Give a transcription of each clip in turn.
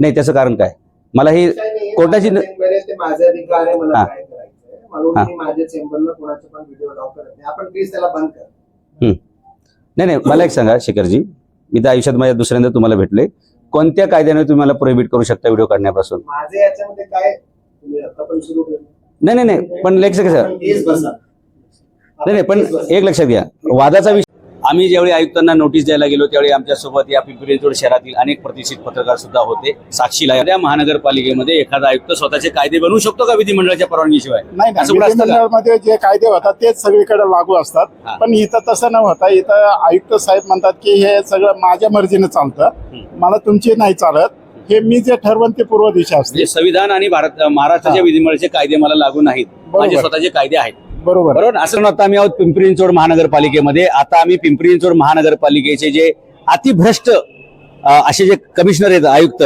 नाही त्याचं कारण काय? मला ही कोर्टाची न- चेंबर आहे ते माझे अधिकार आहे मला. काय करायचंय? म्हणून. मी माझ्या चेंबरला कोणाचे पण व्हिडिओ लाव करत नाही. आपण प्लीज त्याला बंद कर. नाही नाही मला एक सांगा शेखरजी. मी तर आयुष्यात माझ्या दुसऱ्यांदा तुम्हाला भेटले कोणत्या कायद्याने तुम्ही मला प्रोहिबिट करू शकता व्हिडिओ काढण्यापासून? माझे याच्यामध्ये काय? नाही नाही नाही पण लेख कसं नाही नाही पण. एक लक्षात घ्या. वादाचा विषय आम्ही ज्यावेळी आयुक्तांना नोटीस द्यायला गेलो त्यावेळी आमच्यासोबत या पिंपरी चिंचवड शहरातील अनेक प्रतिष्ठित पत्रकार सुद्धा होते. साक्षीला या महानगरपालिकेमध्ये एखादा आयुक्त स्वतःचे कायदे बनवू शकतो का विधिमंडळाच्या परवानगीशिवाय? नाही? विधिमंडळामध्ये जे कायदे होतात तेच सगळीकडे लागू. असतात. पण इथं तसं न होता इथं आयुक्त साहेब म्हणतात की हे सगळं माझ्या मर्जीने चालतं. मला तुमची नाही चालत. हे मी जे ठरवण ते पूर्व दिशा असते. म्हणजे संविधान आणि भारत महाराष्ट्राच्या. विधिमंडळाचे कायदे मला लागू नाहीत. माझे. स्वतःचे कायदे आहेत. बरोबर. बरोबर असं आता आम्ही आहोत पिंपरी चिंचवड महानगरपालिकेमध्ये. आता आम्ही पिंपरी चिंचवड महानगरपालिकेचे जे अतिभ्रष्ट असे जे कमिशनर आहेत आयुक्त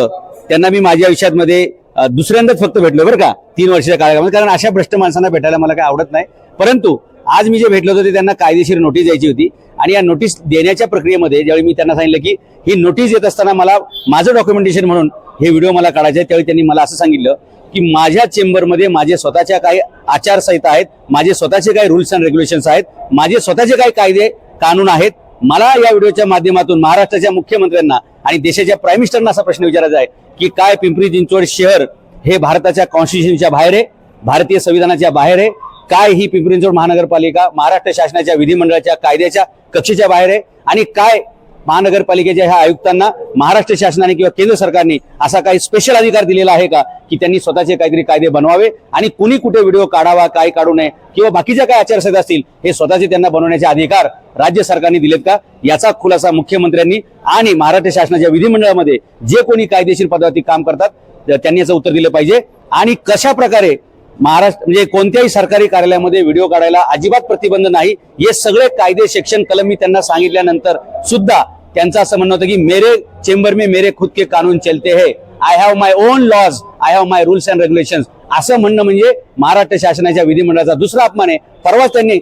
त्यांना मी माझ्या आयुष्यामध्ये दुसऱ्यांदाच फक्त भेटलो बरं का? तीन वर्षाच्या काळामध्ये. कारण अशा भ्रष्ट माणसांना भेटायला मला काही आवडत नाही. परंतु आज मी जे भेटलो होतो ते त्यांना कायदेशीर नोटीस द्यायची होती. आणि या नोटीस देण्याच्या प्रक्रियेमध्ये ज्यावेळी मी त्यांना सांगितलं की ही नोटीस येत असताना मला माझं डॉक्युमेंटेशन म्हणून हे व्हिडिओ मला काढायचे त्यावेळी त्यांनी मला असं सांगितलं की माझ्या चेंबरमध्ये माझे स्वतःच्या काही आचारसंहिता आहेत माझे स्वतःचे काही रुल्स अँड रेग्युलेशन्स आहेत माझे स्वतःचे काही कायदे कानून आहेत. मला या व्हिडिओच्या माध्यमातून महाराष्ट्राच्या मुख्यमंत्र्यांना आणि देशाच्या प्राईम मिनिस्टरना असा प्रश्न विचारायचा आहे की काय पिंपरी चिंचवड शहर हे भारताच्या कॉन्स्टिट्युशनच्या बाहेर आहे भारतीय संविधानाच्या बाहेर आहे? काय ही पिंपरी चिंचवड महानगरपालिका महाराष्ट्र शासनाच्या विधिमंडळाच्या कायद्याच्या कक्षेच्या बाहेर आहे? आणि काय महानगरपालिकेच्या ह्या आयुक्तांना महाराष्ट्र शासनाने किंवा केंद्र सरकारने असा काही स्पेशल अधिकार दिलेला आहे का? की त्यांनी स्वतःचे काहीतरी कायदे बनवावे आणि कुणी कुठे व्हिडिओ काढावा काय काढू नये किंवा बाकीच्या काय आचारसंहिता असतील हे स्वतःचे त्यांना बनवण्याचे अधिकार राज्य सरकारने दिलेत का? याचा खुलासा मुख्यमंत्र्यांनी आणि महाराष्ट्र शासनाच्या विधिमंडळामध्ये जे कोणी कायदेशीर पदावरती काम करतात त्यांनी याचं उत्तर दिलं पाहिजे. आणि कशा प्रकारे महाराष्ट्र म्हणजे कोणत्याही सरकारी कार्यालयामध्ये व्हिडिओ काढायला अजिबात प्रतिबंध नाही हे सगळे कायदे शिक्षण कलम मी त्यांना सांगितल्यानंतर सुद्धा त्यांचं असं म्हणणं होतं की मेरे चेंबर में मेरे खुद के कानून चलते है. I have my own laws I have my rules and regulation असं म्हणणं म्हणजे महाराष्ट्र शासनाच्या विधिमंडळाचा दुसरा अपमान आहे. परवाच त्यांनी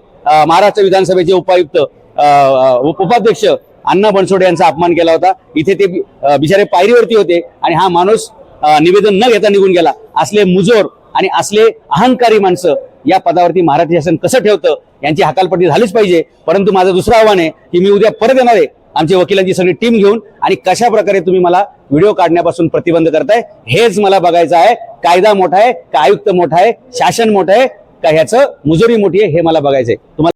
महाराष्ट्र विधानसभेचे उपायुक्त उपाध्यक्ष अण्णा बनसोडे यांचा अपमान केला होता. इथे ते बिचारे पायरीवरती होते आणि हा माणूस निवेदन न घेता निघून गेला. असले मुजोर आणि असले अहंकारी माणसं या पदावरती महाराष्ट्र शासन कसं ठेवतं? यांची हकालपट्टी झालीच पाहिजे. परंतु माझं दुसरं आव्हान आहे की मी उद्या परत येणार आहे. आमच्या वकिलांची सगळी टीम घेऊन आणि कशा प्रकारे तुम्ही मला व्हिडिओ काढण्यापासून प्रतिबंध करताय हेच मला बघायचं आहे. कायदा मोठा आहे का आयुक्त मोठा आहे शासन मोठं आहे का ह्याचं मुजोरी मोठी आहे हे मला बघायचंय. तुम्हाला